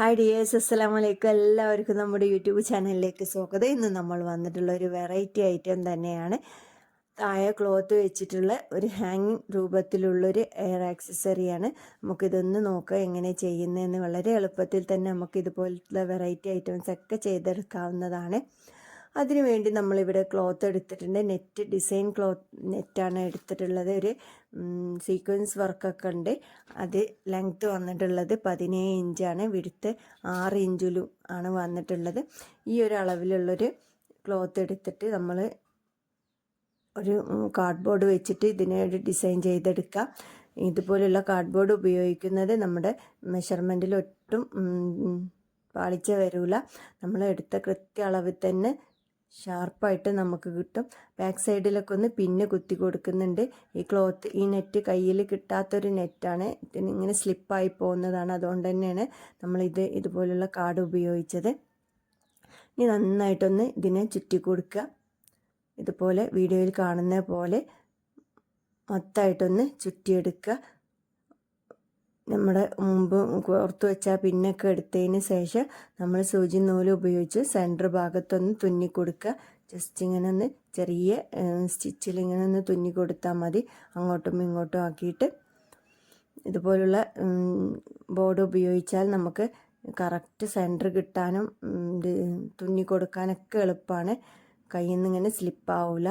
Hi dears അസ്സലാമു വലൈക്കും എല്ലാവർക്കും നമ്മുടെ യൂട്യൂബ് ചാനലിലേക്ക് സ്വാഗതം. ഇന്ന് നമ്മൾ വന്നിട്ടുള്ള ഒരു വെറൈറ്റി ഐറ്റം തന്നെയാണ്. താഴെ ക്ലോത്ത് വെച്ചിട്ടുള്ള ഒരു ഹാങ്ങിങ് രൂപത്തിലുള്ളൊരു എയർ ആക്സസറിയാണ് നമുക്കിതൊന്ന് നോക്കാം എങ്ങനെ ചെയ്യുന്നതെന്ന്. വളരെ എളുപ്പത്തിൽ തന്നെ നമുക്ക് ഇതുപോലത്തെ വെറൈറ്റി ഐറ്റംസ് ഒക്കെ ചെയ്തെടുക്കാവുന്നതാണ്. അതിനുവേണ്ടി നമ്മളിവിടെ ക്ലോത്ത് എടുത്തിട്ടുണ്ട്. നെറ്റ് ഡിസൈൻ ക്ലോത്ത് നെറ്റാണ് എടുത്തിട്ടുള്ളത്. ഒരു സീക്വൻസ് വർക്കൊക്കെ ഉണ്ട്. അത് ലെങ്ത്ത് വന്നിട്ടുള്ളത് പതിനേഴ് ഇഞ്ചാണ്. വിടുത്ത് ആറ് ഇഞ്ചിലും ആണ് വന്നിട്ടുള്ളത്. ഈ ഒരു അളവിലുള്ളൊരു ക്ലോത്ത് എടുത്തിട്ട് നമ്മൾ ഒരു കാർഡ്ബോർഡ് വെച്ചിട്ട് ഇതിനെ ഒരു ഡിസൈൻ ചെയ്തെടുക്കാം. ഇതുപോലുള്ള കാർഡ്ബോർഡ് ഉപയോഗിക്കുന്നത് നമ്മുടെ മെഷർമെന്റിൽ ഒട്ടും പാളിച്ച വരില്ല നമ്മൾ എടുത്ത കൃത്യ അളവിൽ തന്നെ ഷാർപ്പായിട്ട് നമുക്ക് കിട്ടും. ബാക്ക് സൈഡിലൊക്കെ ഒന്ന് പിന്നെ കുത്തി കൊടുക്കുന്നുണ്ട്. ഈ ക്ലോത്ത് ഈ നെറ്റ് കയ്യിൽ കിട്ടാത്തൊരു നെറ്റാണ്. ഇങ്ങനെ സ്ലിപ്പായി പോകുന്നതാണ്. അതുകൊണ്ട് തന്നെയാണ് നമ്മളിത് ഇതുപോലുള്ള കാർഡ് ഉപയോഗിച്ചത്. ഇനി നന്നായിട്ടൊന്ന് ഇതിനെ ചുറ്റി കൊടുക്കുക. ഇതുപോലെ വീഡിയോയിൽ കാണുന്ന പോലെ മൊത്തമായിട്ടൊന്ന് ചുറ്റിയെടുക്കുക. നമ്മുടെ മുമ്പ് കോർത്ത് വെച്ചാൽ പിന്നൊക്കെ എടുത്തതിന് ശേഷം നമ്മൾ സൂചി നൂൽ ഉപയോഗിച്ച് സെന്റർ ഭാഗത്തൊന്ന് തുന്നി കൊടുക്കുക. ജസ്റ്റ് ഇങ്ങനെ ഒന്ന് ചെറിയ സ്റ്റിച്ചിൽ ഇങ്ങനെ ഒന്ന് തുന്നി കൊടുത്താൽ മതി. അങ്ങോട്ടും ഇങ്ങോട്ടും ആക്കിയിട്ട് ഇതുപോലുള്ള ബോർഡ് ഉപയോഗിച്ചാൽ നമുക്ക് കറക്റ്റ് സെന്റർ കിട്ടാനും തുന്നി കൊടുക്കാനൊക്കെ എളുപ്പമാണ് കയ്യിൽ നിന്ന് ഇങ്ങനെ സ്ലിപ്പാവില്ല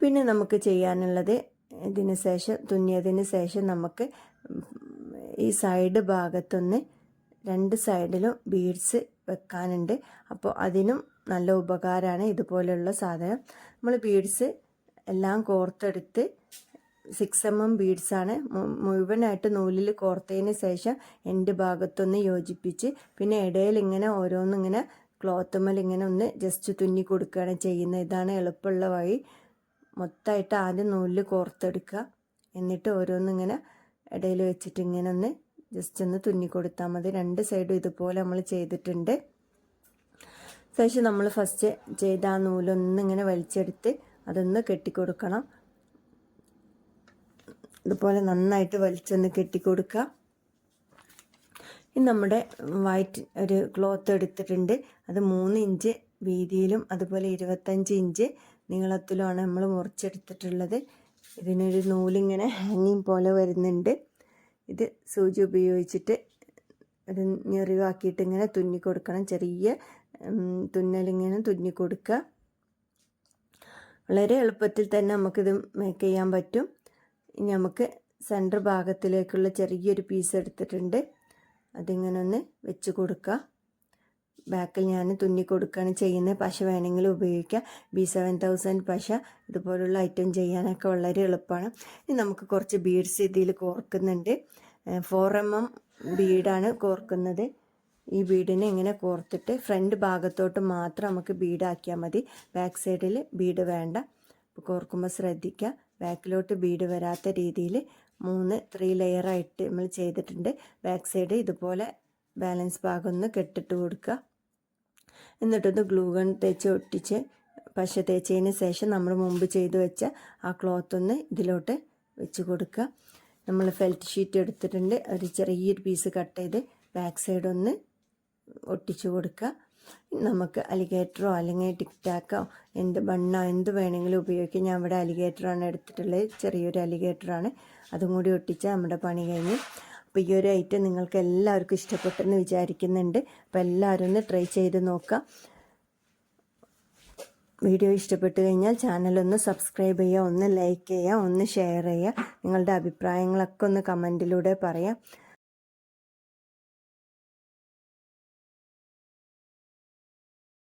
പിന്നെ നമുക്ക് ചെയ്യാനുള്ളത് ഇതിന് ശേഷം തുന്നിയതിന് ശേഷം നമുക്ക് ഈ സൈഡ് ഭാഗത്തൊന്ന് രണ്ട് സൈഡിലും ബീഡ്സ് വെക്കാനുണ്ട്. അപ്പോൾ അതിനും നല്ല ഉപകാരമാണ് ഇതുപോലെയുള്ള സാധനം. നമ്മൾ ബീഡ്സ് എല്ലാം കോർത്തെടുത്ത് സിക്സ് എം എം ബീഡ്സാണ് മുഴുവനായിട്ട് നൂലിൽ കോർത്തതിന് ശേഷം എന്റെ ഭാഗത്തൊന്ന് യോജിപ്പിച്ച് പിന്നെ ഇടയിൽ ഇങ്ങനെ ഓരോന്നിങ്ങനെ ക്ലോത്തുമ്മൽ ഇങ്ങനെ ഒന്ന് ജസ്റ്റ് തുന്നി കൊടുക്കുകയാണ് ചെയ്യുന്നത്. ഇതാണ് എളുപ്പമുള്ള വഴി. മൊത്തമായിട്ട് ആദ്യം നൂലിൽ കോർത്തെടുക്കുക. എന്നിട്ട് ഓരോന്നിങ്ങനെ ഇടയിൽ വെച്ചിട്ട് ഇങ്ങനെ ഒന്ന് ജസ്റ്റ് ഒന്ന് തുന്നി കൊടുത്താൽ മതി. രണ്ട് സൈഡും ഇതുപോലെ നമ്മൾ ചെയ്തിട്ടുണ്ട്. ശേഷം നമ്മൾ ഫസ്റ്റ് ചെയ്ത ആ നൂലൊന്നിങ്ങനെ വലിച്ചെടുത്ത് അതൊന്ന് കെട്ടിക്കൊടുക്കണം. ഇതുപോലെ നന്നായിട്ട് വലിച്ചൊന്ന് കെട്ടിക്കൊടുക്കുക. ഇനി നമ്മുടെ വൈറ്റ് ഒരു ക്ലോത്ത് എടുത്തിട്ടുണ്ട്. അത് മൂന്ന് ഇഞ്ച് വീതിയിലും അതുപോലെ ഇരുപത്തഞ്ച് ഇഞ്ച് നീളത്തിലുമാണ് നമ്മൾ മുറിച്ചെടുത്തിട്ടുള്ളത്. ഇതിനൊരു നൂലിങ്ങനെ ഹാങ്ങിങ് പോലെ വരുന്നുണ്ട്. ഇത് സൂചി ഉപയോഗിച്ചിട്ട് ഒരു ഞെറിവാക്കിയിട്ട് ഇങ്ങനെ തുന്നി കൊടുക്കണം. ചെറിയ തുന്നലിങ്ങനെ തുന്നി കൊടുക്കുക വളരെ എളുപ്പത്തിൽ തന്നെ നമുക്കിത് മേക്ക് ചെയ്യാൻ പറ്റും. ഇനി നമുക്ക് സെന്റർ ഭാഗത്തിലേക്കുള്ള ചെറിയൊരു പീസ് എടുത്തിട്ടുണ്ട്. അതിങ്ങനെ ഒന്ന് വെച്ച് കൊടുക്കുക ബാക്കിൽ ഞാൻ തുന്നി കൊടുക്കുകയാണ് ചെയ്യുന്നത് പശ വേണമെങ്കിൽ ഉപയോഗിക്കാം. ബി സെവൻ തൗസൻഡ് പശ ഇതുപോലുള്ള ഐറ്റം ചെയ്യാനൊക്കെ വളരെ എളുപ്പമാണ്. ഇനി നമുക്ക് കുറച്ച് ബീഡ്സ് ഇതിൽ കോർക്കുന്നുണ്ട്. ഫോർ എം എം ബീഡാണ് കോർക്കുന്നത്. ഈ ബീഡിനെ ഇങ്ങനെ കോർത്തിട്ട് ഫ്രണ്ട് ഭാഗത്തോട്ട് മാത്രം നമുക്ക് ബീഡാക്കിയാൽ മതി. ബാക്ക് സൈഡിൽ ബീഡ് വേണ്ട. കോർക്കുമ്പോൾ ശ്രദ്ധിക്കുക ബാക്കിലോട്ട് ബീഡ് വരാത്ത രീതിയിൽ മൂന്ന് ത്രീ ലെയറായിട്ട് നമ്മൾ ചെയ്തിട്ടുണ്ട്. ബാക്ക് സൈഡ് ഇതുപോലെ ബാലൻസ് ഭാഗം ഒന്ന് കെട്ടിട്ട് കൊടുക്കുക എന്നിട്ടൊന്ന് ഗ്ലൂ ഗൺ തേച്ച് ഒട്ടിച്ച് പശ തേച്ചതിന് ശേഷം നമ്മൾ മുമ്പ് ചെയ്ത് വെച്ച ആ ക്ലോത്ത് ഒന്ന് ഇതിലോട്ട് വെച്ച് കൊടുക്കുക. നമ്മൾ ഫെൽറ്റ് ഷീറ്റ് എടുത്തിട്ടുണ്ട്. ഒരു ചെറിയൊരു പീസ് കട്ട് ചെയ്ത് ബാക്ക് സൈഡ് ഒന്ന് ഒട്ടിച്ച് കൊടുക്കുക. നമുക്ക് അലിഗേറ്ററോ അല്ലെങ്കിൽ ടിക്ടാക്കോ എന്ത് ബണ്ണോ എന്ത് വേണമെങ്കിലും ഉപയോഗിക്കാം. ഞാൻ ഇവിടെ അലിഗേറ്ററാണ് എടുത്തിട്ടുള്ളത്. ചെറിയൊരു അലിഗേറ്ററാണ് അതും കൂടി ഒട്ടിച്ച് നമ്മുടെ പണി കഴിഞ്ഞ് അപ്പോൾ ഈ ഒരു ഐറ്റം നിങ്ങൾക്ക് എല്ലാവർക്കും ഇഷ്ടപ്പെട്ടെന്ന് വിചാരിക്കുന്നുണ്ട്. അപ്പോൾ എല്ലാവരും ഒന്ന് ട്രൈ ചെയ്ത് നോക്കുക വീഡിയോ ഇഷ്ടപ്പെട്ടു കഴിഞ്ഞാൽ ചാനലൊന്ന് സബ്സ്ക്രൈബ് ചെയ്യുക ഒന്ന് ലൈക്ക് ചെയ്യുക ഒന്ന് ഷെയർ ചെയ്യുക. നിങ്ങളുടെ അഭിപ്രായങ്ങളൊക്കെ ഒന്ന് കമന്റിലൂടെ പറയാം.